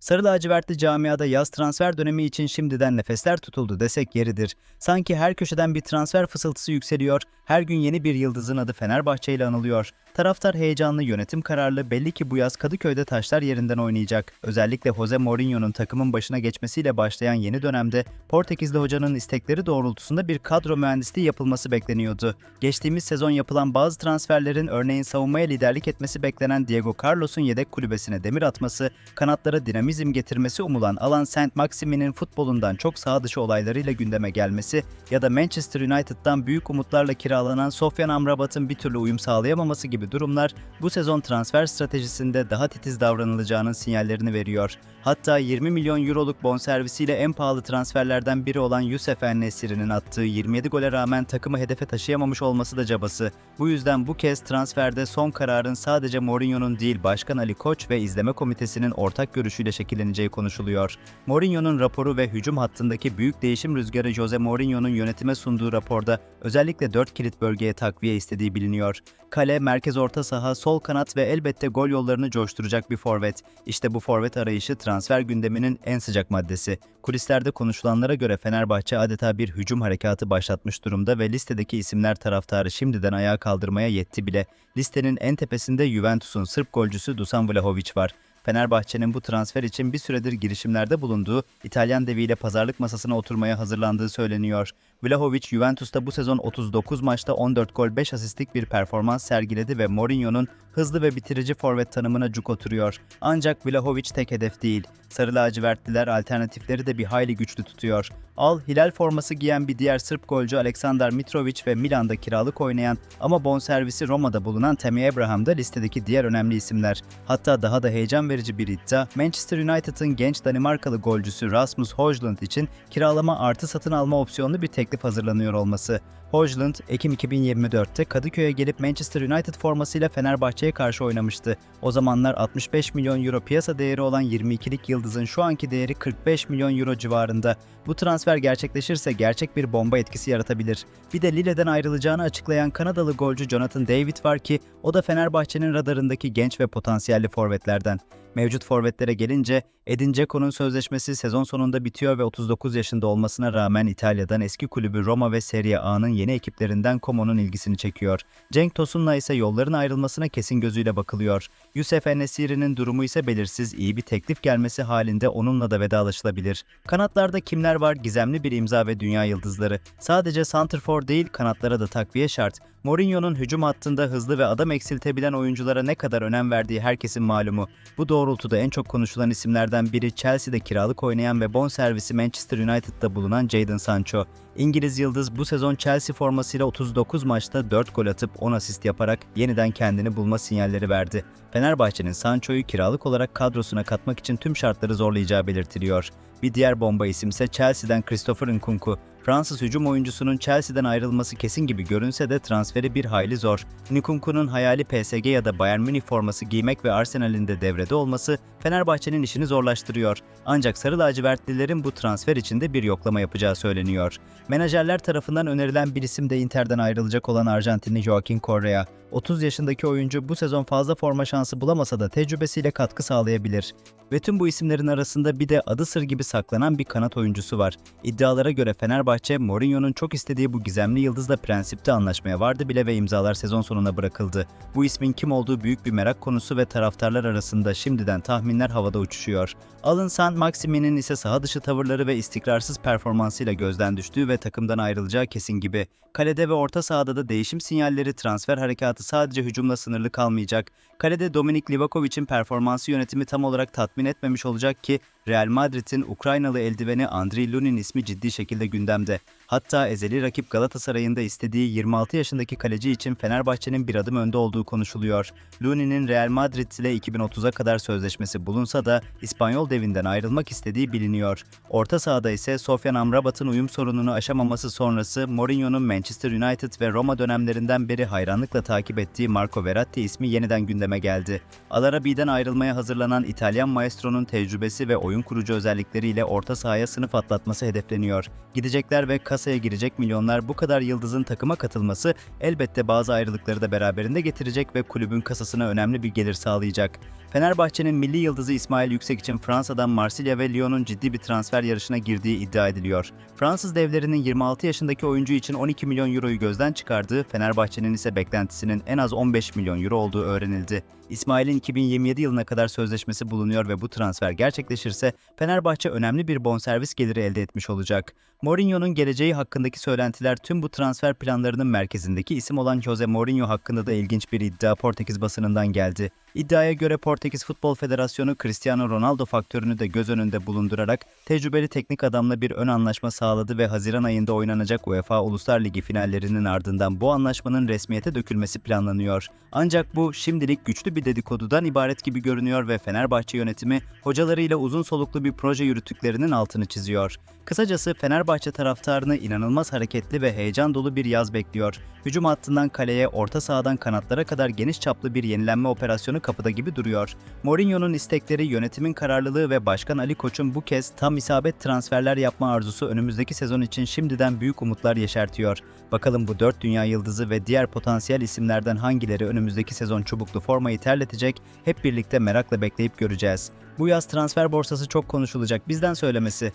Sarı lacivertli camiada yaz transfer dönemi için şimdiden nefesler tutuldu desek yeridir. Sanki her köşeden bir transfer fısıltısı yükseliyor, her gün yeni bir yıldızın adı Fenerbahçe ile anılıyor. Taraftar heyecanlı, yönetim kararlı, belli ki bu yaz Kadıköy'de taşlar yerinden oynayacak. Özellikle Jose Mourinho'nun takımın başına geçmesiyle başlayan yeni dönemde Portekizli hocanın istekleri doğrultusunda bir kadro mühendisliği yapılması bekleniyordu. Geçtiğimiz sezon yapılan bazı transferlerin örneğin savunmaya liderlik etmesi beklenen Diego Carlos'un yedek kulübesine demir atması, kanatlara dinamizm getirmesi umulan Alan Saint Maximin'in futbolundan çok sağ dışı olaylarıyla gündeme gelmesi ya da Manchester United'dan büyük umutlarla kiralanan Sofyan Amrabat'ın bir türlü uyum sağlayamaması gibi durumlar bu sezon transfer stratejisinde daha titiz davranılacağının sinyallerini veriyor. Hatta 20 milyon euroluk bonservisiyle en pahalı transferlerden biri olan Yusuf En-Nesyri'nin attığı 27 gole rağmen takımı hedefe taşıyamamış olması da cabası. Bu yüzden bu kez transferde son kararın sadece Mourinho'nun değil Başkan Ali Koç ve izleme komitesinin ortak görüşüyle şekilleneceği konuşuluyor. Mourinho'nun raporu ve hücum hattındaki büyük değişim rüzgarı Jose Mourinho'nun yönetime sunduğu raporda özellikle 4 kilit bölgeye takviye istediği biliniyor. Kale, merkez orta saha, sol kanat ve elbette gol yollarını coşturacak bir forvet. İşte bu forvet arayışı transfer gündeminin en sıcak maddesi. Kulislerde konuşulanlara göre Fenerbahçe adeta bir hücum harekatı başlatmış durumda ve listedeki isimler taraftarı şimdiden ayağa kaldırmaya yetti bile. Listenin en tepesinde Juventus'un Sırp golcüsü Dusan Vlahovic var. Fenerbahçe'nin bu transfer için bir süredir girişimlerde bulunduğu, İtalyan deviyle pazarlık masasına oturmaya hazırlandığı söyleniyor. Vlahovic, Juventus'ta bu sezon 39 maçta 14 gol 5 asistlik bir performans sergiledi ve Mourinho'nun hızlı ve bitirici forvet tanımına cuk oturuyor. Ancak Vlahovic tek hedef değil. Sarı lacivertliler alternatifleri de bir hayli güçlü tutuyor. Al, Hilal forması giyen bir diğer Sırp golcü Aleksandar Mitrovic ve Milan'da kiralık oynayan ama bonservisi Roma'da bulunan Tammy Abraham da listedeki diğer önemli isimler. Hatta daha da heyecan verici bir iddia, Manchester United'ın genç Danimarkalı golcüsü Rasmus Højlund için kiralama artı satın alma opsiyonlu bir teklif hazırlanıyor olması. Højlund, Ekim 2024'te Kadıköy'e gelip Manchester United formasıyla Fenerbahçe'ye karşı oynamıştı. O zamanlar 65 milyon euro piyasa değeri olan 22'lik yıldızın şu anki değeri 45 milyon euro civarında. Bu transfer gerçekleşirse gerçek bir bomba etkisi yaratabilir. Bir de Lille'den ayrılacağını açıklayan Kanadalı golcü Jonathan David var ki o da Fenerbahçe'nin radarındaki genç ve potansiyelli forvetlerden. Mevcut forvetlere gelince Edin Dzeko'nun sözleşmesi sezon sonunda bitiyor ve 39 yaşında olmasına rağmen İtalya'dan eski kulübü Roma ve Serie A'nın yeni ekiplerinden Como'nun ilgisini çekiyor. Cenk Tosun'la ise yolların ayrılmasına kesin gözüyle bakılıyor. Yusuf Enesiri'nin durumu ise belirsiz iyi bir teklif gelmesi halinde onunla da vedalaşılabilir. Kanatlarda kimler var? Gizemli bir imza ve dünya yıldızları. Sadece santrfor değil kanatlara da takviye şart. Mourinho'nun hücum hattında hızlı ve adam eksiltebilen oyunculara ne kadar önem verdiği herkesin malumu. Bu doğrultuda en çok konuşulan isimlerden biri Chelsea'de kiralık oynayan ve bonservisi Manchester United'da bulunan Jadon Sancho. İngiliz yıldız bu sezon Chelsea formasıyla 39 maçta 4 gol atıp 10 asist yaparak yeniden kendini bulma sinyalleri verdi. Fenerbahçe'nin Sancho'yu kiralık olarak kadrosuna katmak için tüm şartları zorlayacağı belirtiliyor. Bir diğer bomba isimse Chelsea'den Christopher Nkunku. Fransız hücum oyuncusunun Chelsea'den ayrılması kesin gibi görünse de transferi bir hayli zor. Nkunku'nun hayali PSG ya da Bayern Münih forması giymek ve Arsenal'in de devrede olması Fenerbahçe'nin işini zorlaştırıyor. Ancak sarı lacivertlilerin bu transfer içinde bir yoklama yapacağı söyleniyor. Menajerler tarafından önerilen bir isim de Inter'den ayrılacak olan Arjantinli Joaquin Correa. 30 yaşındaki oyuncu bu sezon fazla forma şansı bulamasa da tecrübesiyle katkı sağlayabilir. Ve tüm bu isimlerin arasında bir de adı sır gibi saklanan bir kanat oyuncusu var. İddialara göre Fenerbahçe, Mourinho'nun çok istediği bu gizemli yıldızla prensipte anlaşmaya vardı bile ve imzalar sezon sonuna bırakıldı. Bu ismin kim olduğu büyük bir merak konusu ve taraftarlar arasında şimdiden tahminler havada uçuşuyor. Alın San Maximin'in ise saha dışı tavırları ve istikrarsız performansıyla gözden düştüğü ve takımdan ayrılacağı kesin gibi. Kalede ve orta sahada da değişim sinyalleri transfer harekatı sadece hücumla sınırlı kalmayacak. Kalede Dominik Livakovic'in performansı yönetimi tam olarak tatmin etmemiş olacak ki Real Madrid'in Ukraynalı eldiveni Andriy Lunin ismi ciddi şekilde gündemde. Hatta ezeli rakip Galatasaray'ın da istediği 26 yaşındaki kaleci için Fenerbahçe'nin bir adım önde olduğu konuşuluyor. Lunin'in Real Madrid ile 2030'a kadar sözleşmesi bulunsa da İspanyol devinden ayrılmak istediği biliniyor. Orta sahada ise Sofyan Amrabat'ın uyum sorununu aşamaması sonrası Mourinho'nun Manchester United ve Roma dönemlerinden beri hayranlıkla takip ettiği Marco Verratti ismi yeniden gündeme geldi. Alarabi'den ayrılmaya hazırlanan İtalyan maestronun tecrübesi ve oyun kurucu özellikleriyle orta sahaya sınıf atlatması hedefleniyor. Gidecekler ve kasaya girecek milyonlar bu kadar yıldızın takıma katılması elbette bazı ayrılıkları da beraberinde getirecek ve kulübün kasasına önemli bir gelir sağlayacak. Fenerbahçe'nin milli yıldızı İsmail Yüksek için Fransa'dan Marsilya ve Lyon'un ciddi bir transfer yarışına girdiği iddia ediliyor. Fransız devlerinin 26 yaşındaki oyuncu için 12 milyon euroyu gözden çıkardığı, Fenerbahçe'nin ise beklentisinin en az 15 milyon euro olduğu öğrenildi. İsmail'in 2027 yılına kadar sözleşmesi bulunuyor ve bu transfer gerçekleşirse Fenerbahçe önemli bir bonservis geliri elde etmiş olacak. Mourinho'nun geleceği hakkındaki söylentiler tüm bu transfer planlarının merkezindeki isim olan Jose Mourinho hakkında da ilginç bir iddia Portekiz basınından geldi. İddiaya göre Portekiz Futbol Federasyonu Cristiano Ronaldo faktörünü de göz önünde bulundurarak tecrübeli teknik adamla bir ön anlaşma sağladı ve Haziran ayında oynanacak UEFA Uluslar Ligi finallerinin ardından bu anlaşmanın resmiyete dökülmesi planlanıyor. Ancak bu şimdilik güçlü bir dedikodudan ibaret gibi görünüyor ve Fenerbahçe yönetimi hocalarıyla uzun soluklu bir proje yürüttüklerinin altını çiziyor. Kısacası Fenerbahçe taraftarını inanılmaz hareketli ve heyecan dolu bir yaz bekliyor. Hücum hattından kaleye, orta sahadan kanatlara kadar geniş çaplı bir yenilenme operasyonu kapıda gibi duruyor. Mourinho'nun istekleri, yönetimin kararlılığı ve Başkan Ali Koç'un bu kez tam isabet transferler yapma arzusu önümüzdeki sezon için şimdiden büyük umutlar yeşertiyor. Bakalım bu dört dünya yıldızı ve diğer potansiyel isimlerden hangileri önümüzdeki sezon çubuklu formayı terletecek hep birlikte merakla bekleyip göreceğiz. Bu yaz transfer borsası çok konuşulacak bizden söylemesi.